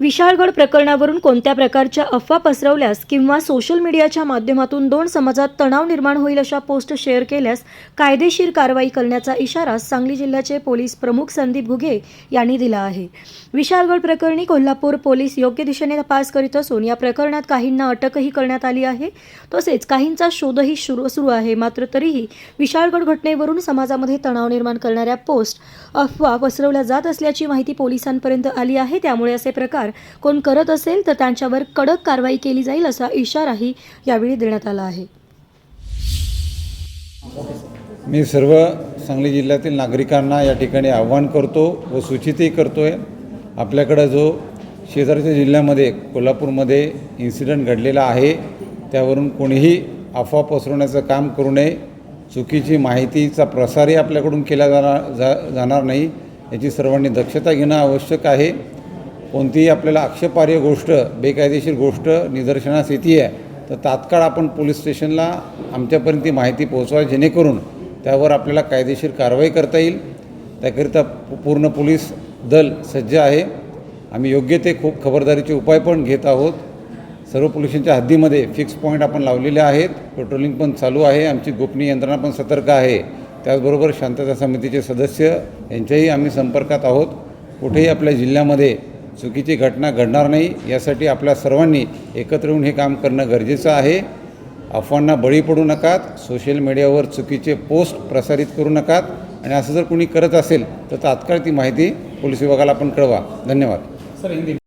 विशाळगड प्रकरणावरून कोणत्या प्रकारच्या अफवा पसरवल्यास किंवा सोशल मीडियाच्या माध्यमातून दोन समाजात तणाव निर्माण होईल अशा पोस्ट शेअर केल्यास कायदेशीर कारवाई करण्याचा इशारा सांगली जिल्ह्याचे पोलीस प्रमुख संदीप घुगे यांनी दिला आहे. विशाळगड प्रकरणी कोल्हापूर पोलीस योग्य दिशेने तपास करीत असून या प्रकरणात काहींना अटकही करण्यात आली आहे. तसेच काहींचा शोधही सुरू सुरू आहे. मात्र तरीही विशाळगड घटनेवरून समाजामध्ये तणाव निर्माण करणाऱ्या पोस्ट अफवा पसरवल्या जात असल्याची माहिती पोलिसांपर्यंत आली आहे. त्यामुळे असे प्रकार कोण करत असेल तर त्यांच्यावर कडक कारवाई केली जाईल असा इशाराही यावेळी देण्यात आला आहे. मी सर्व सांगली जिल्ह्यातील नागरिकांना या ठिकाणी आव्हान करतो व सूचितही करतो आहे आपल्याकडं जो शेजारच्या जिल्ह्यामध्ये कोल्हापूरमध्ये इन्सिडंट घडलेला आहे त्यावरून कोणीही अफवा पसरवण्याचं काम करू नये. चुकीची माहितीचा प्रसारही आपल्याकडून केला जाणार जा जाणार नाही. याची सर्वांनी दक्षता घेणं आवश्यक आहे. कोणतीही आपल्याला आक्षेपार्ह गोष्ट बेकायदेशीर गोष्ट निदर्शनास येते आहे तर तात्काळ आपण पोलीस स्टेशनला आमच्यापर्यंत ती माहिती पोहोचवा जेणेकरून त्यावर आपल्याला कायदेशीर कारवाई करता येईल. त्याकरिता पूर्ण पोलीस दल सज्ज आहे. आम्ही योग्य ते खूप खबरदारीचे उपाय पण घेत आहोत. सर्व पोल्युशनच्या हद्दीमध्ये फिक्स पॉईंट आपण लावलेले आहेत. पेट्रोलिंग पण चालू आहे. आमची गोपनीय यंत्रणा पण सतर्क आहे. त्याचबरोबर शांतता समितीचे सदस्य यांच्याही आम्ही संपर्कात आहोत. कुठेही आपल्या जिल्ह्यामध्ये चुकीची घटना घडणार नाही यासाठी आपल्या सर्वांनी एकत्र येऊन हे काम करणं गरजेचं आहे. अफवांना बळी पडू नकात सोशल मीडियावर चुकीचे पोस्ट प्रसारित करू नकात आणि असं जर कोणी करत असेल तर तात्काळ ती माहिती पोलीस विभागाला आपण कळवा. धन्यवाद. सर हिंदी